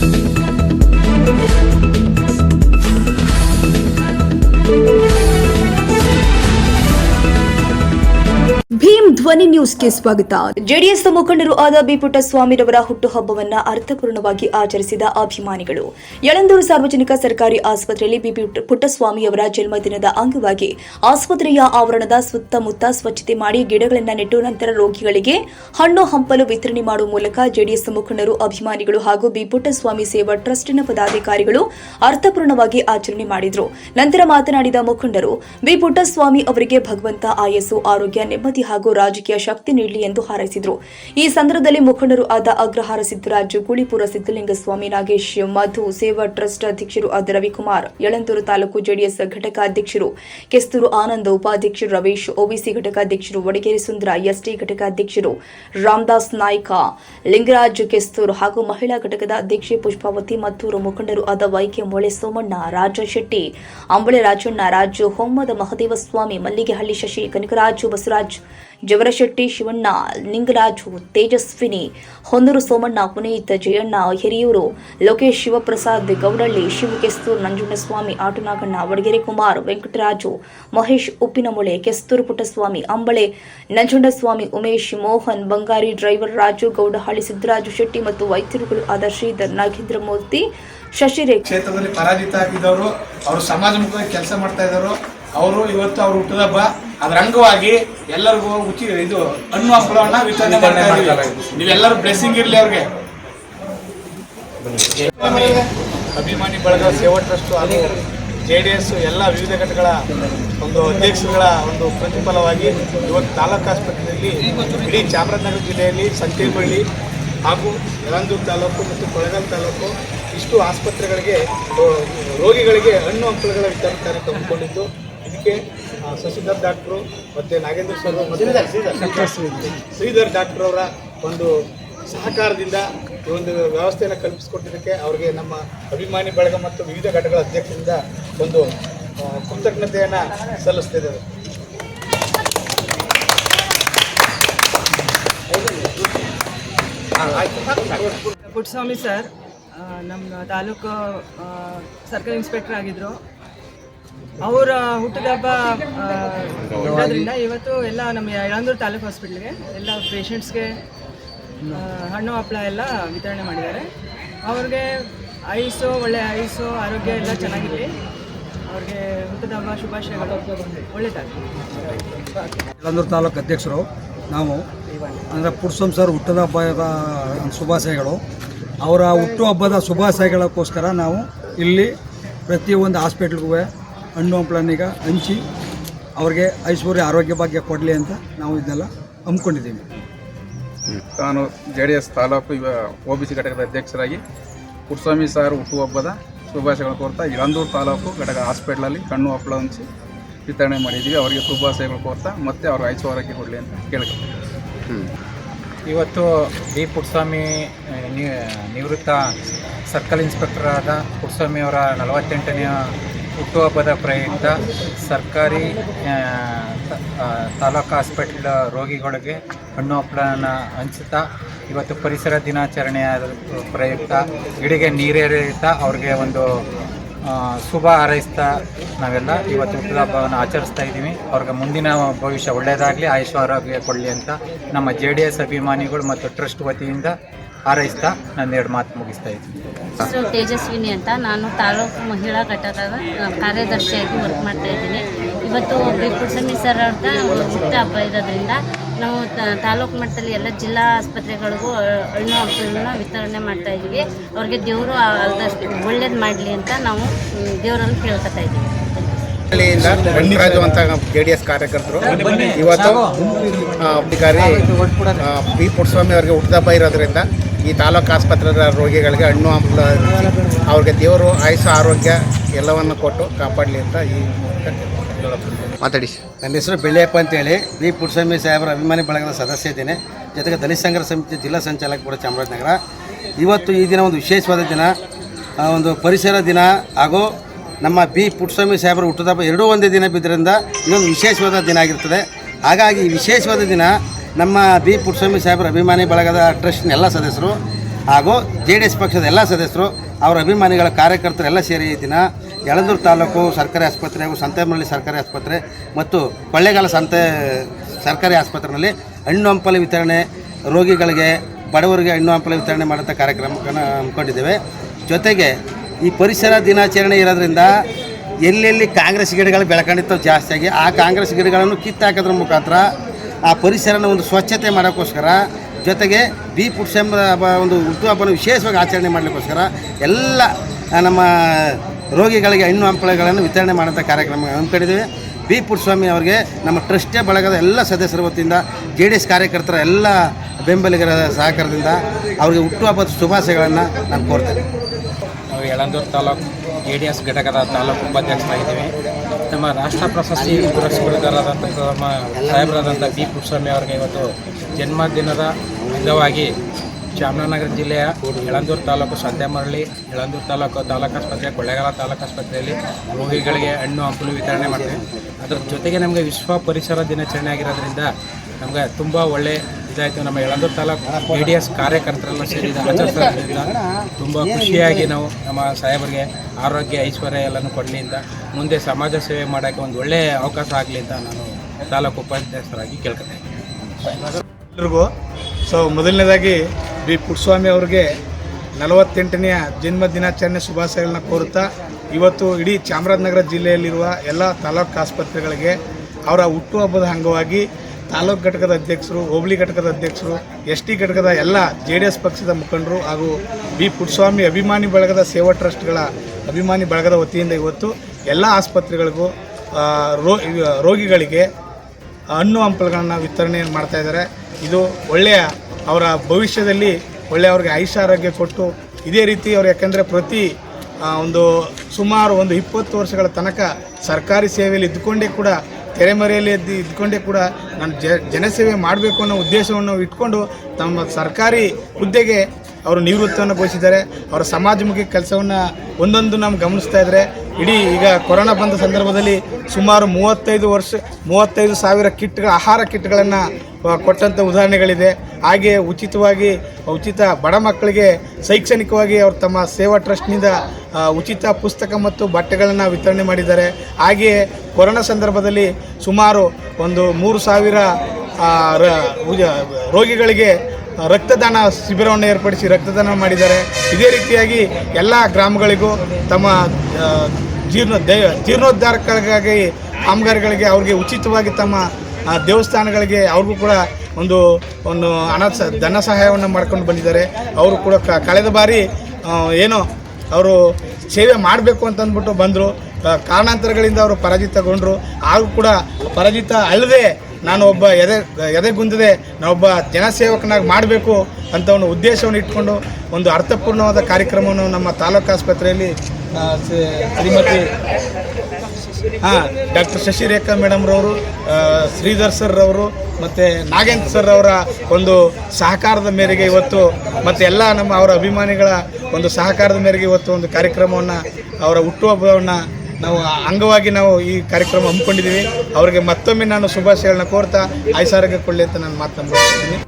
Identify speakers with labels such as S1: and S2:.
S1: Thank you. ಧ್ವನಿ ನ್ಯೂಸ್ಗೆ ಸ್ವಾಗತ. ಜೆಡಿಎಸ್ ಮುಖಂಡರು ಆದ ಬಿ ಪುಟ್ಟಸ್ವಾಮಿರವರ ಹುಟ್ಟುಹಬ್ಬವನ್ನ ಅರ್ಥಪೂರ್ಣವಾಗಿ ಆಚರಿಸಿದ ಅಭಿಮಾನಿಗಳು. ಯಳಂದೂರು ಸಾರ್ವಜನಿಕ ಸರ್ಕಾರಿ ಆಸ್ಪತ್ರೆಯಲ್ಲಿ ಬಿ ಪುಟ್ಟ- ಪುಟ್ಟಸ್ವಾಮಿಯವರ ಜನ್ಮದಿನದ ಅಂಗವಾಗಿ ಆಸ್ಪತ್ರೆಯ ಆವರಣದ ಸುತ್ತಮುತ್ತ ಸ್ವಚ್ಛತೆ ಮಾಡಿ ಗಿಡಗಳನ್ನು ನೆಟ್ಟು ನಂತರ ರೋಗಿಗಳಿಗೆ ಹಣ್ಣು ಹಂಪಲು ವಿತರಣೆ ಮಾಡುವ ಮೂಲಕ ಜೆಡಿಎಸ್ ಮುಖಂಡರು, ಅಭಿಮಾನಿಗಳು ಹಾಗೂ ಬಿ ಪುಟ್ಟಸ್ವಾಮಿ ಸೇವಾ ಟ್ರಸ್ಟ್ನ ಪದಾಧಿಕಾರಿಗಳು ಅರ್ಥಪೂರ್ಣವಾಗಿ ಆಚರಣೆ ಮಾಡಿದರು. ನಂತರ ಮಾತನಾಡಿದ ಮುಖಂಡರು ಬಿ ಪುಟ್ಟಸ್ವಾಮಿ ಅವರಿಗೆ ಭಗವಂತ ಆಯಸ್ಸು, ಆರೋಗ್ಯ, ನೆಮ್ಮದಿ ಹಾಗೂ ರಾಜಕೀಯ ಶಕ್ತಿ ನೀಡಲಿ ಎಂದು ಹಾರೈಸಿದರು. ಈ ಸಂದರ್ಭದಲ್ಲಿ ಮುಖಂಡರು ಆದ ಅಗ್ರಹಾರ ಸಿದ್ದರಾಜು ಗುಳಿಪುರ ಸಿದ್ದಲಿಂಗಸ್ವಾಮಿ ನಾಗೇಶ್, ಮಧು, ಸೇವಾ ಟ್ರಸ್ಟ್ ಅಧ್ಯಕ್ಷರು ಆದ ರವಿಕುಮಾರ್ ಯಳಂದೂರು ತಾಲೂಕು ಜೆಡಿಎಸ್ ಘಟಕ ಅಧ್ಯಕ್ಷರು ಕೆಸ್ತೂರು ಆನಂದ, ಉಪಾಧ್ಯಕ್ಷರು ರವೀಶ್, ಒಬಿಸಿ ಘಟಕ ಅಧ್ಯಕ್ಷರು ವಡಗೇರಿ ಸುಂದರ ಎಸ್ಟಿ ಘಟಕ ಅಧ್ಯಕ್ಷರು ರಾಮದಾಸ್ ನಾಯ್ಕ, ಲಿಂಗರಾಜ್ ಕೆಸ್ತೂರು ಹಾಗೂ ಮಹಿಳಾ ಘಟಕದ ಅಧ್ಯಕ್ಷೆ ಪುಷ್ಪಾವತಿ, ಮತ್ತೂರು ಮುಖಂಡರು ಆದ ವೈಕೆ ಮೊಳೆ ಸೋಮಣ್ಣ ರಾಜ ಶೆಟ್ಟಿ, ಅಂಬಳೆ ರಾಜಣ್ಣ, ರಾಜು ಹೊಮ್ಮದ ಮಹದೇವಸ್ವಾಮಿ ಮಲ್ಲಿಗೆಹಳ್ಳಿ ಶಶಿ, ಕನಕರಾಜು ಬಸವರಾಜ್ ಜವರಶೆಟ್ಟಿ ಶಿವಣ್ಣ, ಲಿಂಗರಾಜು, ತೇಜಸ್ವಿನಿ, ಹೊನ್ನೂರು ಸೋಮಣ್ಣ, ಪುನೀತ್, ಜಯಣ್ಣ, ಹಿರಿಯೂರು, ಲೋಕೇಶ್ ಶಿವಪ್ರಸಾದ್, ಗೌಡಳ್ಳಿ ಶಿವ ಕೆಸ್ತೂರು ನಂಜುಂಡಸ್ವಾಮಿ, ಆಟನಾಗಣ್ಣ, ವಡಗೆರೆ ಕುಮಾರ್, ವೆಂಕಟರಾಜು, ಮಹೇಶ್ ಉಪ್ಪಿನಮೊಳೆ, ಕೆಸ್ತೂರು ಪುಟ್ಟಸ್ವಾಮಿ, ಅಂಬಳೆ, ನಂಜುಂಡಸ್ವಾಮಿ, ಉಮೇಶ್, ಮೋಹನ್, ಬಂಗಾರಿ, ಡ್ರೈವರ್ ರಾಜು, ಗೌಡಹಳ್ಳಿ ಸಿದ್ದರಾಜು ಶೆಟ್ಟಿ ಮತ್ತು ವೈದ್ಯರುಗಳು ಆದ ಶ್ರೀಧರ್, ನಾಗೇಂದ್ರ ಮೂರ್ತಿ, ಶಶಿರೇಖ್.
S2: ಕ್ಷೇತ್ರದಲ್ಲಿ ಪರಾಜಿತ ಆಗಿದ್ದವರು, ಅವರು ಸಮಾಜಮುಖವಾಗಿ ಕೆಲಸ ಮಾಡ್ತಾ ಇದ್ದವರು ಅವರು ಇವತ್ತು ಅವ್ರ ಹುಟ್ಟದಬ್ಬ ಅದರ ಅಂಗವಾಗಿ ಎಲ್ಲರಿಗೂ ಉಚಿ ಇದು ಹಣ್ಣು ಹಂಪಲವನ್ನ ವಿತರಣೆ ಮಾಡ್ತಾ ಇದ್ದೀವಿ ನೀವೆಲ್ಲರೂ ಬ್ಲೆಸ್ಸಿಂಗ್ ಇರಲಿ ಅವ್ರಿಗೆ. ಅಭಿಮಾನಿ ಬಳಗ ಸೇವಾ ಟ್ರಸ್ಟ್ ಹಾಗೂ ಜೆ ಡಿ ಎಸ್ ಎಲ್ಲ ವಿವಿಧ ಘಟಕಗಳ ಒಂದು ಅಧ್ಯಕ್ಷರುಗಳ ಒಂದು ಪ್ರತಿಫಲವಾಗಿ ಇವತ್ತು ತಾಲೂಕು ಆಸ್ಪತ್ರೆಯಲ್ಲಿ ಇಡೀ ಚಾಮರಾಜನಗರ ಜಿಲ್ಲೆಯಲ್ಲಿ ಸಂತೇಬಳ್ಳಿ ಹಾಗೂ ಯಲಂದೂರು ತಾಲೂಕು ಮತ್ತು ಕೊಳಗಾಲ್ ತಾಲೂಕು ಇಷ್ಟು ಆಸ್ಪತ್ರೆಗಳಿಗೆ ರೋಗಿಗಳಿಗೆ ಹಣ್ಣು ಹಂಪಲುಗಳ ವಿತರಣೆ ಕಾರ್ಯಕ್ರಮ ಹಮ್ಮಿಕೊಂಡಿದ್ದು. ಆ, ಶಶಿಧರ್ ಡಾಕ್ಟ್ರು ಮತ್ತು ನಾಗೇಂದ್ರ ಸರ್ ಮತ್ತು ಶ್ರೀಧರ್ ಡಾಕ್ಟ್ರ್ ಅವರ ಒಂದು ಸಹಕಾರದಿಂದ ಈ ಒಂದು ವ್ಯವಸ್ಥೆಯನ್ನು ಕಲ್ಪಿಸಿಕೊಟ್ಟಿದ್ದಕ್ಕೆ ಅವರಿಗೆ ನಮ್ಮ ಅಭಿಮಾನಿ ಬಳಗ ಮತ್ತು ವಿವಿಧ ಘಟಕಗಳ ಅಧ್ಯಕ್ಷರಿಂದ ಒಂದು ಆ, ಕೃತಜ್ಞತೆಯನ್ನು ಸಲ್ಲಿಸ್ತಿದ್ದೇವೆ.
S3: ಪುಟ್ಸ್ವಾಮಿ ಸರ್ ನಮ್ಮ ತಾಲೂಕು ಸರ್ಕಲ್ ಇನ್ಸ್ಪೆಕ್ಟರ್ ಆಗಿದ್ದರು ಅವರ ಹುಟ್ಟಿದ ಹಬ್ಬ ಇರೋದ್ರಿಂದ ಇವತ್ತು ಎಲ್ಲ ನಮ್ಮ ಯಳಂದೂರು ತಾಲೂಕು ಹಾಸ್ಪಿಟ್ಲಿಗೆ ಎಲ್ಲ ಪೇಷಂಟ್ಸ್ಗೆ ಹಣ್ಣು ಹಪ್ಪಳ ಎಲ್ಲ ವಿತರಣೆ ಮಾಡಿದ್ದಾರೆ. ಅವ್ರಿಗೆ ಐಸು, ಒಳ್ಳೆ ಐಸು, ಆರೋಗ್ಯ ಎಲ್ಲ ಚೆನ್ನಾಗಿರಲಿ ಅವ್ರಿಗೆ ಹುಟ್ಟಿದ ಹಬ್ಬ ಶುಭಾಶಯಗಳು. ಒಳ್ಳೆಯದಾಗಲಿ
S4: ಯಳಂದೂರು ತಾಲೂಕು ಅಧ್ಯಕ್ಷರು, ನಾವು ಅಂದರೆ ಪುರುಷಂ ಸರ್ ಹುಟ್ಟದ ಹಬ್ಬದ ಶುಭಾಶಯಗಳು. ಅವರ ಹುಟ್ಟು ಹಬ್ಬದ ಶುಭಾಶಯಗಳಕ್ಕೋಸ್ಕರ ನಾವು ಇಲ್ಲಿ ಪ್ರತಿಯೊಂದು ಹಾಸ್ಪಿಟ್ಲ್ಗೂ ಹಣ್ಣು ಹಂಪಲನ್ನೀಗ ಹಂಚಿ ಅವ್ರಿಗೆ ಐಶ್ವರ್ಯ ಆರೋಗ್ಯ ಭಾಗ್ಯ ಕೊಡಲಿ ಅಂತ ನಾವು ಇದನ್ನೆಲ್ಲ ಹಮ್ಮಿಕೊಂಡಿದ್ದೀವಿ.
S5: ತಾನು ಜೆ ಡಿ ಎಸ್ ತಾಲೂಕು ಇವ ಒ ಬಿ ಸಿ ಘಟಕದ ಅಧ್ಯಕ್ಷರಾಗಿ ಪುಟ್ಸ್ವಾಮಿ ಸಾರ್ ಹುಟ್ಟುಹಬ್ಬದ ಶುಭಾಶಯಗಳು ಕೋರ್ತಾ ಇಳಂದೂರು ತಾಲೂಕು ಘಟಕ ಹಾಸ್ಪಿಟ್ಲಲ್ಲಿ ಕಣ್ಣು ಹಪ್ಪಳ ಹಂಚಿ ವಿತರಣೆ ಮಾಡಿದ್ದೀವಿ. ಅವರಿಗೆ ಶುಭಾಶಯಗಳು ಕೋರ್ತಾ ಮತ್ತೆ ಅವ್ರ ಐಸು ಆರೋಗ್ಯ ಕೊಡಲಿ ಅಂತ ಕೇಳ್ಕೊಳ್ತೀವಿ
S6: ಇವತ್ತು ಡಿ ಪುಟ್ಸ್ವಾಮಿ ನಿವೃತ್ತ ಸರ್ಕಲ್ ಇನ್ಸ್ಪೆಕ್ಟರ್ ಆದ ಪುಟ್ಸ್ವಾಮಿ ಅವರ ನಲವತ್ತೆಂಟನೆಯ ಹುಟ್ಟುಹಬ್ಬದ ಪ್ರಯುಕ್ತ ಸರ್ಕಾರಿ ತಾಲೂಕು ಹಾಸ್ಪಿಟ್ಲ್ ರೋಗಿಗಳಿಗೆ ಹಣ್ಣು ಹಪ್ಪಳನ ಹಂಚುತ್ತಾ ಇವತ್ತು ಪರಿಸರ ದಿನಾಚರಣೆಯ ಪ್ರಯುಕ್ತ ಗಿಡಿಗೆ ನೀರೇರಿತಾ ಅವ್ರಿಗೆ ಒಂದು ಶುಭ ಹಾರೈಸ್ತಾ ನಾವೆಲ್ಲ ಇವತ್ತು ಹುಟ್ಟುಹಬ್ಬವನ್ನು ಆಚರಿಸ್ತಾ ಇದ್ದೀವಿ. ಅವ್ರಿಗೆ ಮುಂದಿನ ಭವಿಷ್ಯ ಒಳ್ಳೆಯದಾಗಲಿ ಆಯುಷ್ ಆರೋಗ್ಯ ಕೊಡಲಿ ಅಂತ ನಮ್ಮ ಜೆ ಡಿ ಎಸ್ ಅಭಿಮಾನಿಗಳು ಮತ್ತು ಟ್ರಸ್ಟ್ ವತಿಯಿಂದ ಹಾರೈಸ್ತಾ ಎರಡು ಮಾತು ಮುಗಿಸ್ತಾ ಇದ್ದೀನಿ.
S7: ಹೆಸರು ತೇಜಸ್ವಿನಿ ಅಂತ. ನಾನು ತಾಲೂಕು ಮಹಿಳಾ ಘಟಕದ ಕಾರ್ಯದರ್ಶಿಯಾಗಿ ವರ್ಕ್ ಮಾಡ್ತಾ ಇದ್ದೀನಿ. ಇವತ್ತು ಬಿಪುಡ್ಸಮಿ ಸರ್ ಅಂತ ಹುಟ್ಟು ಹಬ್ಬ ಇರೋದ್ರಿಂದ ನಾವು ತಾಲೂಕು ಮಟ್ಟದಲ್ಲಿ ಎಲ್ಲ ಜಿಲ್ಲಾ ಆಸ್ಪತ್ರೆಗಳಿಗೂ ಹಣ್ಣು ಹಂಪಲನ್ನ ವಿತರಣೆ ಮಾಡ್ತಾ ಇದ್ದೀವಿ. ಅವ್ರಿಗೆ ದೇವರು ಆದಷ್ಟು ಒಳ್ಳೇದು ಮಾಡಲಿ ಅಂತ ನಾವು ದೇವರನ್ನು ಕೇಳ್ಕೊತಾ ಇದ್ದೀವಿ.
S8: ಜೆ ಡಿ ಎಸ್ ಕಾರ್ಯಕರ್ತರು ಇವತ್ತು ಅಧಿಕಾರಿ ಬಿ ಪುಟ್ಟಸ್ವಾಮಿ ಅವರಿಗೆ ಹುಟ್ಟದಬ್ಬ ಇರೋದ್ರಿಂದ ಈ ತಾಲೂಕು ಆಸ್ಪತ್ರೆಯ ರೋಗಿಗಳಿಗೆ ಹಣ್ಣು ಹಂಪಲು ಅವ್ರಿಗೆ ದೇವರು ಆಯುಷ ಆರೋಗ್ಯ ಎಲ್ಲವನ್ನು ಕೊಟ್ಟು ಕಾಪಾಡಲಿ ಅಂತ ಈ ಮೂಲಕ
S9: ಮಾತಾಡಿ.
S4: ನನ್ನ ಹೆಸರು ಬೆಳ್ಳಿಯಪ್ಪ ಅಂತೇಳಿ. ವಿ. ಪುರುಷಮಿ ಸಾಹೇಬರ ಅಭಿಮಾನಿ ಬಳಗದ ಸದಸ್ಯ ಇದ್ದೇನೆ. ಜೊತೆಗೆ ದಲಿತ ಸಂಘರ ಸಮಿತಿ ಜಿಲ್ಲಾ ಸಂಚಾಲಕ ಕೂಡ ಚಾಮರಾಜನಗರ. ಇವತ್ತು ಈ ದಿನ ಒಂದು ವಿಶೇಷವಾದ ದಿನ ಆ, ಒಂದು ಪರಿಸರ ದಿನ ಹಾಗೂ ನಮ್ಮ ಬಿ ಪುಟ್ಟಸ್ವಾಮಿ ಸಾಹೇಬರ ಹುಟ್ಟದಬ್ಬ ಎರಡೂ ಒಂದೇ ದಿನ ಬಿದ್ದರಿಂದ ಇದೊಂದು ವಿಶೇಷವಾದ ದಿನ ಆಗಿರ್ತದೆ. ಹಾಗಾಗಿ ಈ ವಿಶೇಷವಾದ ದಿನ ನಮ್ಮ ಬಿ ಪುಟ್ಸ್ವಾಮಿ ಸಾಹೇಬರ ಅಭಿಮಾನಿ ಬಳಗದ ಟ್ರಸ್ಟ್ನ ಎಲ್ಲ ಸದಸ್ಯರು
S9: ಹಾಗೂ ಜೆ ಡಿ ಎಸ್ ಪಕ್ಷದ ಎಲ್ಲ ಸದಸ್ಯರು, ಅವರ ಅಭಿಮಾನಿಗಳ ಕಾರ್ಯಕರ್ತರೆಲ್ಲ ಸೇರಿ ದಿನ ಯಳಂದೂರು ತಾಲೂಕು ಸರ್ಕಾರಿ ಆಸ್ಪತ್ರೆ ಹಾಗೂ ಸಂತೆಮಳ್ಳಿ ಸರ್ಕಾರಿ ಆಸ್ಪತ್ರೆ ಮತ್ತು ಕೊಳ್ಳೇಗಾಲ ಸಂತೆ ಸರ್ಕಾರಿ ಆಸ್ಪತ್ರೆಯಲ್ಲಿ ಹಣ್ಣು ಹಂಪಲು ವಿತರಣೆ, ರೋಗಿಗಳಿಗೆ, ಬಡವರಿಗೆ ಹಣ್ಣು ಹಂಪಲು ವಿತರಣೆ ಮಾಡುವಂಥ ಕಾರ್ಯಕ್ರಮವನ್ನು ಹಮ್ಮಿಕೊಂಡಿದ್ದೇವೆ. ಜೊತೆಗೆ ಈ ಪರಿಸರ ದಿನಾಚರಣೆ ಇರೋದ್ರಿಂದ ಎಲ್ಲೆಲ್ಲಿ ಕಾಂಗ್ರೆಸ್ ಗಿಡಗಳು ಬೆಳ್ಕೊಂಡಿತ್ತು ಜಾಸ್ತಿಯಾಗಿ, ಆ ಕಾಂಗ್ರೆಸ್ ಗಿಡಗಳನ್ನು ಕಿತ್ತಾಕೋದ್ರ ಮುಖಾಂತರ ಆ ಪರಿಸರನ ಒಂದು ಸ್ವಚ್ಛತೆ ಮಾಡೋಕ್ಕೋಸ್ಕರ ಜೊತೆಗೆ ಬಿ ಪುರುಷಂಬ ಒಂದು ಹುಟ್ಟುಹಬ್ಬನ ವಿಶೇಷವಾಗಿ ಆಚರಣೆ ಮಾಡಲಿಕ್ಕೋಸ್ಕರ ಎಲ್ಲ ನಮ್ಮ ರೋಗಿಗಳಿಗೆ ಹಣ್ಣು ಹಂಪಳೆಗಳನ್ನು ವಿತರಣೆ ಮಾಡೋಂಥ ಕಾರ್ಯಕ್ರಮ ಹಮ್ಮಿಕೊಂಡಿದ್ದೀವಿ. ಬಿ ಪುಟ್ಟಸ್ವಾಮಿ ಅವರಿಗೆ ನಮ್ಮ ಟ್ರಸ್ಟೇ ಬಳಗದ ಎಲ್ಲ ಸದಸ್ಯರ ವತಿಯಿಂದ, ಜೆ ಡಿ ಎಸ್ ಕಾರ್ಯಕರ್ತರ ಎಲ್ಲ ಬೆಂಬಲಿಗರ ಸಹಕಾರದಿಂದ ಅವರಿಗೆ ಹುಟ್ಟುಹಬ್ಬದ ಶುಭಾಶಯಗಳನ್ನು ನಾನು ಕೋರ್ತೇನೆ.
S6: ನಾವು Yelandur taluk J D S ಘಟಕದ ತಾಲೂಕು ಉಪಾಧ್ಯಕ್ಷರಾಗಿದ್ದೀವಿ. ನಮ್ಮ ರಾಷ್ಟ್ರ ಪ್ರಶಸ್ತಿ ಪುರಸ್ಕೃತರಾದಂಥ ನಮ್ಮ ಸಾಹೇಬರಾದಂಥ ಬಿ ಪುರುಷಸ್ವಾಮಿ ಅವರಿಗೆ ಇವತ್ತು ಜನ್ಮದಿನದ ಅಂಗವಾಗಿ ಚಾಮರಾಜನಗರ ಜಿಲ್ಲೆಯ ಯಳಂದೂರು ತಾಲೂಕು ಸಂತೆಮರಳಿ, ಯಳಂದೂರು ತಾಲೂಕು ತಾಲೂಕು ಆಸ್ಪತ್ರೆ, ಕೊಳ್ಳೇಗಾಲ ತಾಲೂಕು ಆಸ್ಪತ್ರೆಯಲ್ಲಿ ರೋಗಿಗಳಿಗೆ ಹಣ್ಣು ಹಂಪಲು ವಿತರಣೆ ಮಾಡ್ತೀವಿ. ಅದರ ಜೊತೆಗೆ ನಮಗೆ ವಿಶ್ವ ಪರಿಸರ ದಿನಾಚರಣೆ ಆಗಿರೋದ್ರಿಂದ ನಮಗೆ ತುಂಬ ಒಳ್ಳೆ ಇದಾಯಿತು. ನಮ್ಮ Yelandur taluk J D S ಕಾರ್ಯಕರ್ತರೆಲ್ಲ ಸೇರಿದ ಇದು ಆಚರಿಸೋದ್ರಿಂದ ತುಂಬ ಖುಷಿಯಾಗಿ ನಾವು ನಮ್ಮ ಸಾಹೇಬರಿಗೆ ಆರೋಗ್ಯ, ಐಶ್ವರ್ಯ ಎಲ್ಲನೂ ಕೊಡಲಿ ಅಂತ ಮುಂದೆ ಸಮಾಜ ಸೇವೆ ಮಾಡೋಕ್ಕೆ ಒಂದು ಒಳ್ಳೆಯ ಅವಕಾಶ ಆಗಲಿ ಅಂತ ನಾನು ತಾಲೂಕು ಉಪಾಧ್ಯಕ್ಷರಾಗಿ ಕೇಳ್ಕೊತೇನೆ
S2: ಎಲ್ರಿಗೂ ಸೊ ಮೊದಲನೇದಾಗಿ ಬಿ ಪುಟ್ಸ್ವಾಮಿ ಅವ್ರಿಗೆ ನಲವತ್ತೆಂಟನೆಯ ಜನ್ಮ ದಿನಾಚರಣೆ ಶುಭಾಶಯಗಳನ್ನ ಕೋರುತ್ತಾ, ಇವತ್ತು ಇಡೀ ಚಾಮರಾಜನಗರ ಜಿಲ್ಲೆಯಲ್ಲಿರುವ ಎಲ್ಲ ತಾಲೂಕು ಆಸ್ಪತ್ರೆಗಳಿಗೆ ಅವರ ಹುಟ್ಟುಹಬ್ಬದ ಅಂಗವಾಗಿ ತಾಲೂಕು ಘಟಕದ ಅಧ್ಯಕ್ಷರು, ಹೋಬಳಿ ಘಟಕದ ಅಧ್ಯಕ್ಷರು ಎಸ್ ಟಿ ಘಟಕದ ಎಲ್ಲ ಜೆ ಡಿ ಎಸ್ ಪಕ್ಷದ ಮುಖಂಡರು ಹಾಗೂ ಬಿ ಪುಟ್ಟಸ್ವಾಮಿ ಅಭಿಮಾನಿ ಬಳಗದ ಸೇವಾ ಟ್ರಸ್ಟ್ಗಳ ಅಭಿಮಾನಿ ಬಳಗದ ವತಿಯಿಂದ ಇವತ್ತು ಎಲ್ಲ ಆಸ್ಪತ್ರೆಗಳಿಗೂ ರೋ, ರೋಗಿಗಳಿಗೆ ಹಣ್ಣು ಹಂಪಲುಗಳನ್ನು ವಿತರಣೆ ಮಾಡ್ತಾ ಇದ್ದಾರೆ. ಇದು ಒಳ್ಳೆಯ ಅವರ ಭವಿಷ್ಯದಲ್ಲಿ ಒಳ್ಳೆಯ ಅವ್ರಿಗೆ ಆಯುಷ ಆರೋಗ್ಯ ಕೊಟ್ಟು ಇದೇ ರೀತಿ ಅವ್ರು ಯಾಕೆಂದರೆ ಪ್ರತಿ ಒಂದು ಸುಮಾರು ಒಂದು ಇಪ್ಪತ್ತು ವರ್ಷಗಳ ತನಕ ಸರ್ಕಾರಿ ಸೇವೆಯಲ್ಲಿ ಇದ್ದುಕೊಂಡೇ ಕೂಡ ತೆರೆಮರೆಯಲ್ಲಿ ಎದ್ದು ಇದ್ಕೊಂಡೇ ಕೂಡ ನಾನು ಜನಸೇವೆ ಮಾಡಬೇಕು ಅನ್ನೋ ಉದ್ದೇಶವನ್ನು ಇಟ್ಕೊಂಡು ತಮ್ಮ ಸರ್ಕಾರಿ ಹುದ್ದೆಗೆ ಅವರು ನಿವೃತ್ತವನ್ನು ಘೋಷಿಸಿದ್ದಾರೆ. ಅವರ ಸಮಾಜಮುಖಿ ಕೆಲಸವನ್ನು ಒಂದೊಂದು ನಾವು ಗಮನಿಸ್ತಾ ಇದ್ದರೆ ಇಡೀ ಈಗ ಕೊರೋನಾ ಬಂದ ಸಂದರ್ಭದಲ್ಲಿ ಸುಮಾರು ಮೂವತ್ತೈದು ವರ್ಷ, ಮೂವತ್ತೈದು ಸಾವಿರ ಕಿಟ್ಗಳ, ಆಹಾರ ಕಿಟ್ಗಳನ್ನು ಕೊಟ್ಟಂಥ ಉದಾಹರಣೆಗಳಿದೆ. ಹಾಗೆ ಉಚಿತವಾಗಿ, ಉಚಿತ ಬಡ ಮಕ್ಕಳಿಗೆ ಶೈಕ್ಷಣಿಕವಾಗಿ ಅವರು ತಮ್ಮ ಸೇವಾ ಟ್ರಸ್ಟ್ನಿಂದ ಉಚಿತ ಪುಸ್ತಕ ಮತ್ತು ಬಟ್ಟೆಗಳನ್ನು ವಿತರಣೆ ಮಾಡಿದ್ದಾರೆ. ಹಾಗೆಯೇ ಕೊರೋನಾ ಸಂದರ್ಭದಲ್ಲಿ ಸುಮಾರು ಒಂದು ಮೂರು ಸಾವಿರ ರೋಗಿಗಳಿಗೆ ರಕ್ತದಾನ ಶಿಬಿರವನ್ನು ಏರ್ಪಡಿಸಿ ರಕ್ತದಾನ ಮಾಡಿದ್ದಾರೆ. ಇದೇ ರೀತಿಯಾಗಿ ಎಲ್ಲ ಗ್ರಾಮಗಳಿಗೂ ತಮ್ಮ ಜೀರ್ಣ ಜೀರ್ಣೋದ್ಧಾರಕ್ಕಾಗಿ ಕಾಮಗಾರಿಗಳಿಗೆ ಅವ್ರಿಗೆ ಉಚಿತವಾಗಿ ತಮ್ಮ ಆ, ದೇವಸ್ಥಾನಗಳಿಗೆ ಅವ್ರಿಗೂ ಕೂಡ ಒಂದು ಒಂದು ಹಣ ಸ ಧನ ಸಹಾಯವನ್ನು ಮಾಡ್ಕೊಂಡು ಬಂದಿದ್ದಾರೆ. ಅವರು ಕೂಡ ಕಳೆದ ಬಾರಿ ಏನೋ ಅವರು ಸೇವೆ ಮಾಡಬೇಕು ಅಂತಂದ್ಬಿಟ್ಟು ಬಂದರು. ಕಾರಣಾಂತರಗಳಿಂದ ಅವರು ಪರಾಜಿತಗೊಂಡರು. ಹಾಗೂ ಕೂಡ ಪರಾಜಿತ ಅಲ್ಲದೆ ನಾನು ಒಬ್ಬ ಎದೆ ಎದೆಗುಂದದೆ ನಾನೊಬ್ಬ ಜನಸೇವಕನಾಗಿ ಮಾಡಬೇಕು ಅಂತ ಒಂದು ಉದ್ದೇಶವನ್ನು ಇಟ್ಕೊಂಡು ಒಂದು ಅರ್ಥಪೂರ್ಣವಾದ ಕಾರ್ಯಕ್ರಮವನ್ನು ನಮ್ಮ ತಾಲೂಕು ಆಸ್ಪತ್ರೆಯಲ್ಲಿ ಶ್ರೀಮತಿ ಹಾಂ, ಡಾಕ್ಟರ್ ಶಶಿರೇಖಾ ಮೇಡಮ್ರವರು ಶ್ರೀಧರ್ ಸರ್ ಅವರು ಮತ್ತು ನಾಗೇಂದ್ರ ಸರ್ ಅವರ ಒಂದು ಸಹಕಾರದ ಮೇರೆಗೆ ಇವತ್ತು ಮತ್ತು ಎಲ್ಲ ನಮ್ಮ ಅವರ ಅಭಿಮಾನಿಗಳ ಒಂದು ಸಹಕಾರದ ಮೇರೆಗೆ ಇವತ್ತು ಒಂದು ಕಾರ್ಯಕ್ರಮವನ್ನು, ಅವರ ಹುಟ್ಟುಹಬ್ಬವನ್ನು ನಾವು ಅಂಗವಾಗಿ ನಾವು ಈ ಕಾರ್ಯಕ್ರಮ ಹಮ್ಮಿಕೊಂಡಿದ್ದೀವಿ. ಅವರಿಗೆ ಮತ್ತೊಮ್ಮೆ ನಾನು ಶುಭಾಶಯಗಳನ್ನ ಕೋರ್ತಾ ಐಸಾರಿಗೆ ಕೊಡಲಿ ಅಂತ ನಾನು ಮಾತನಾಡ್ತೀನಿ